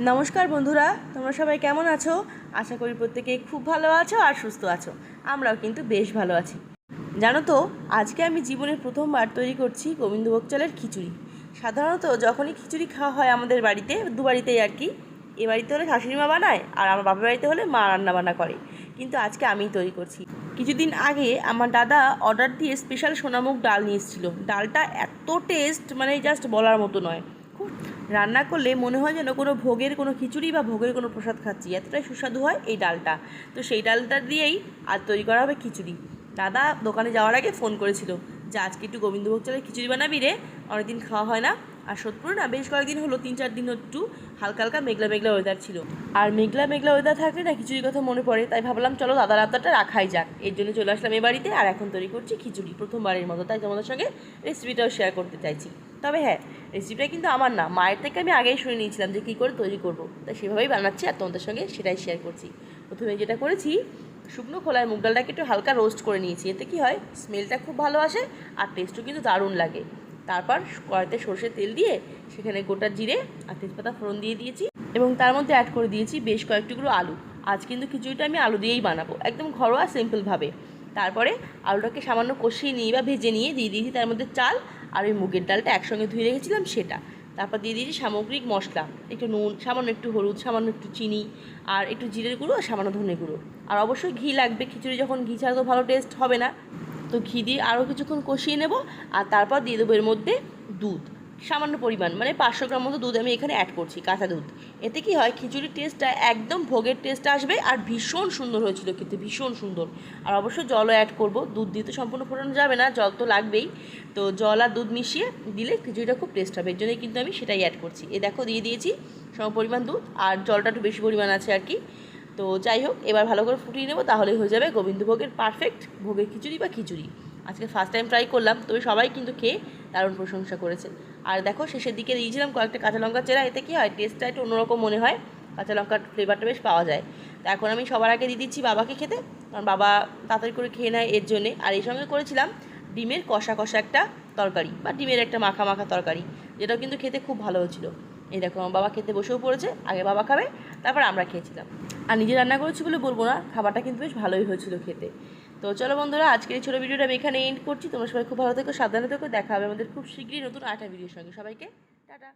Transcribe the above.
নমস্কার বন্ধুরা, তোমরা সবাই কেমন আছো? আশা করি প্রত্যেকে খুব ভালো আছো আর সুস্থ আছো। আমরাও কিন্তু বেশ ভালো আছি। জানো তো, আজকে আমি জীবনের প্রথমবার তৈরি করছি গোবিন্দভোগ চালের খিচুড়ি। সাধারণত যখনই খিচুড়ি খাওয়া হয় আমাদের বাড়িতে দু বাড়িতেই আর কি, এ বাড়িতে হলে শাশুড়ি মা বানায় আর আমার বাবার বাড়িতে হলে মা রান্না বান্না করে। কিন্তু আজকে আমিই তৈরি করছি। কিছুদিন আগে আমার দাদা অর্ডার দিয়ে স্পেশাল সোনামুখ ডাল নিয়ে এসেছিল। ডালটা এত টেস্ট মানে জাস্ট বলার মতো নয়। খুব রান্না করলে মনে হয় যেন কোনো ভোগের, কোনো খিচুড়ি বা ভোগের কোনো প্রসাদ খাচ্ছি। এতটাই সুস্বাদু হয় এই ডালটা। তো সেই ডালটা দিয়েই আর তৈরি করা হবে খিচুড়ি। দাদা দোকানে যাওয়ার আগে ফোন করেছিল যে, আজকে একটু গোবিন্দভোগ চালের খিচুড়ি বানাবি রে, অনেকদিন খাওয়া হয় না। আর সত্যি না বেশ কয়েকদিন হলো, তিন চার দিন একটু হালকা হালকা মেঘলা মেঘলা ওয়েদার ছিল। আর মেঘলা মেঘলা ওয়েদার থাকলে না খিচুড়ির কথা মনে পড়ে, তাই ভাবলাম চলো দাদার আবদারটা রাখাই যাক। এর জন্য চলে আসলাম এ বাড়িতে আর এখন তৈরি করছি খিচুড়ি প্রথমবারের মতো, তাই তোমাদের সঙ্গে রেসিপিটাও শেয়ার করতে চাইছি। তবে হ্যাঁ রেসিপিটা কিন্তু আমার না, মায়ের থেকে আমি আগেই শুনে নিয়েছিলাম যে কী করে তৈরি করব, তাই সেভাবেই বানাচ্ছি আর তোমাদের সঙ্গে সেটাই শেয়ার করছি। প্রথমে যেটা করেছি, শুকনো খোলায় মুগ ডালটাকে একটু হালকা রোস্ট করে নিয়েছি, এতে কি হয় স্মেলটা খুব ভালো আসে আর টেস্টও কিন্তু দারুণ লাগে। তারপর কড়াইতে সর্ষের তেল দিয়ে সেখানে গোটা জিরে আর তেজপাতা ফোড়ন দিয়ে দিয়েছি এবং তার মধ্যে অ্যাড করে দিয়েছি বেশ কয়েক টুকরো আলু। আজ কিন্তু খিচুড়িটা আমি আলু দিয়েই বানাবো, একদম ঘরোয়া সিম্পলভাবে তারপরে আলুটাকে সামান্য কষিয়ে নিয়ে বা ভেজে নিয়ে দিয়ে দিয়েছি তার মধ্যে চাল আর ওই মুগের ডালটা একসঙ্গে ধুয়ে রেখেছিলাম সেটা। তারপর দিয়ে দিয়েছি সামগ্রিক মশলা, একটু নুন, সামান্য একটু হলুদ, সামান্য একটু চিনি আর একটু জিরের গুঁড়ো আর সামান্য ধনে গুঁড়ো। আর অবশ্যই ঘি লাগবে, খিচুড়ি যখন ঘি ছাড়া তো ভালো টেস্ট হবে না। তো ঘি দিয়ে আরও কিছুক্ষণ কষিয়ে নেব আর তারপর দিয়ে দেবো এর মধ্যে দুধ। সামান্য পরিমাণ মানে পাঁচশো গ্রাম মতো দুধ আমি এখানে অ্যাড করছি, কাঁচা দুধ। এতে কি হয়, খিচুড়ির টেস্টটা একদম ভোগের টেস্ট আসবে আর ভীষণ সুন্দর হয়েছিল খেতে, ভীষণ সুন্দর। আর অবশ্যই জলও অ্যাড করব, দুধ দিয়ে তো সম্পূর্ণ ফোটানো যাবে না, জল তো লাগবেই। তো জল আর দুধ মিশিয়ে দিলে খিচুড়িটা খুব টেস্ট হবে, এর জন্যই কিন্তু আমি সেটাই অ্যাড করছি। এ দেখো, দিয়ে দিয়েছি সম পরিমাণ দুধ আর জলটা একটু বেশি পরিমাণ আছে আর কি। তো যাই হোক, এবার ভালো করে ফুটিয়ে নেব, তাহলেই হয়ে যাবে গোবিন্দভোগের পারফেক্ট ভোগের খিচুড়ি বা খিচুড়ি। আজকে ফার্স্ট টাইম ট্রাই করলাম, তবে সবাই কিন্তু খেয়ে দারুণ প্রশংসা করেছে আর দেখো, শেষের দিকে দিয়েছিলাম কয়েকটা কাঁচা লঙ্কা চেরা, এতে কি হয় টেস্টটা একটু অন্যরকম মনে হয়, কাঁচা লঙ্কার ফ্লেভারটা বেশ পাওয়া যায়। তো এখন আমি সবার আগে দিয়ে দিচ্ছি বাবাকে খেতে, কারণ বাবা তাড়াতাড়ি করে খেয়ে নেয় এর জন্যে। আর এই সঙ্গে করেছিলাম ডিমের কষা কষা একটা তরকারি, বা ডিমের একটা মাখা মাখা তরকারি, যেটাও কিন্তু খেতে খুব ভালো হয়েছিল। এই দেখো, আমার বাবা খেতে বসেও পড়েছে, আগে বাবা খাবে, তারপর আমরা খেয়েছিলাম। আর নিজে রান্না করেছি বলে বলব না, খাবারটা কিন্তু বেশ ভালোই হয়েছিল খেতে। তো চলো বন্ধুরা, আজকের এই ছোটো ভিডিওটা আমি এখানে এন্ড করছি। তোমরা সবাই খুব ভালো থেকো, সাবধানে থেকো। দেখা হবে আমাদের খুব শীঘ্রই নতুন আটা ভিডিওর সঙ্গে। সবাইকে, টাটা।